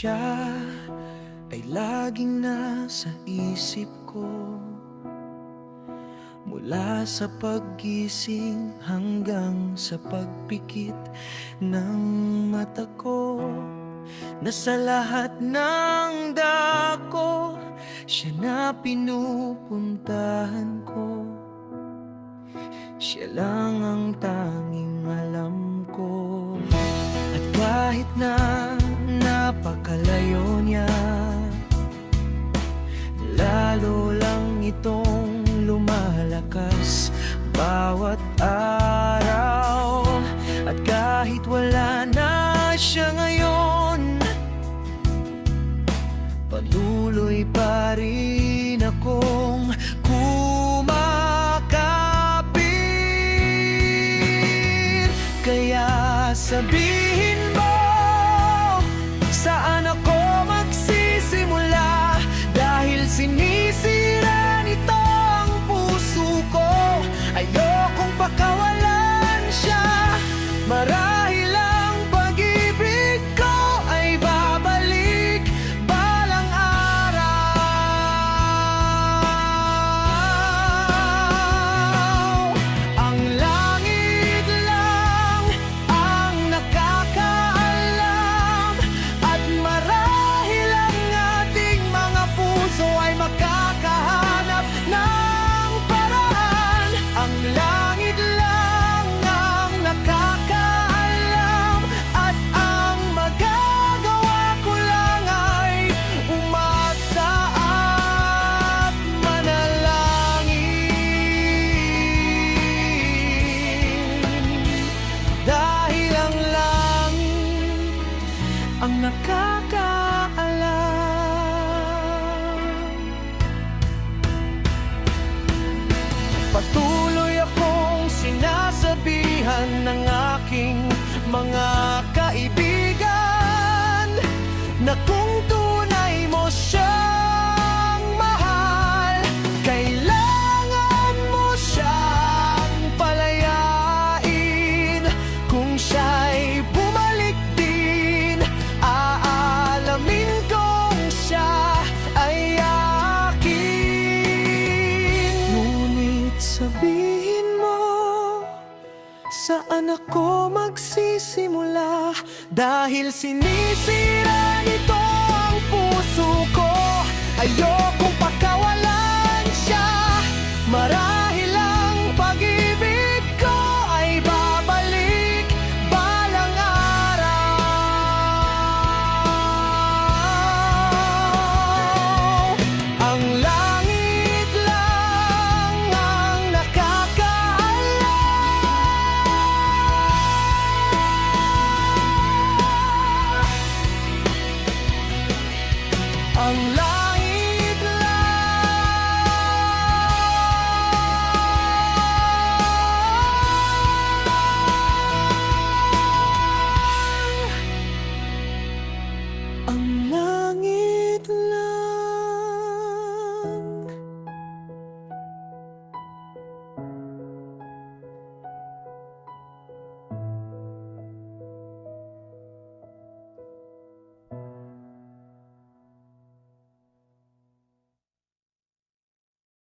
siya ay laging nasa isip ko. Mula sa paggising hanggang sa pagpikit ng mata ko Na sa lahat ng dako Siya na pinupuntahan ko. Siya lang ang tanging alam ko. At kahit na itong lumalakas bawat araw. At kahit wala na siya ngayon Patuloy pa rin akong kumakapit. Kaya sabihin ang nakakaalam. Patuloy akong sinasabihan ng aking mga Saan ako magsisimula. Dahil sinisira nito ang puso ko. Ayokong pakawalan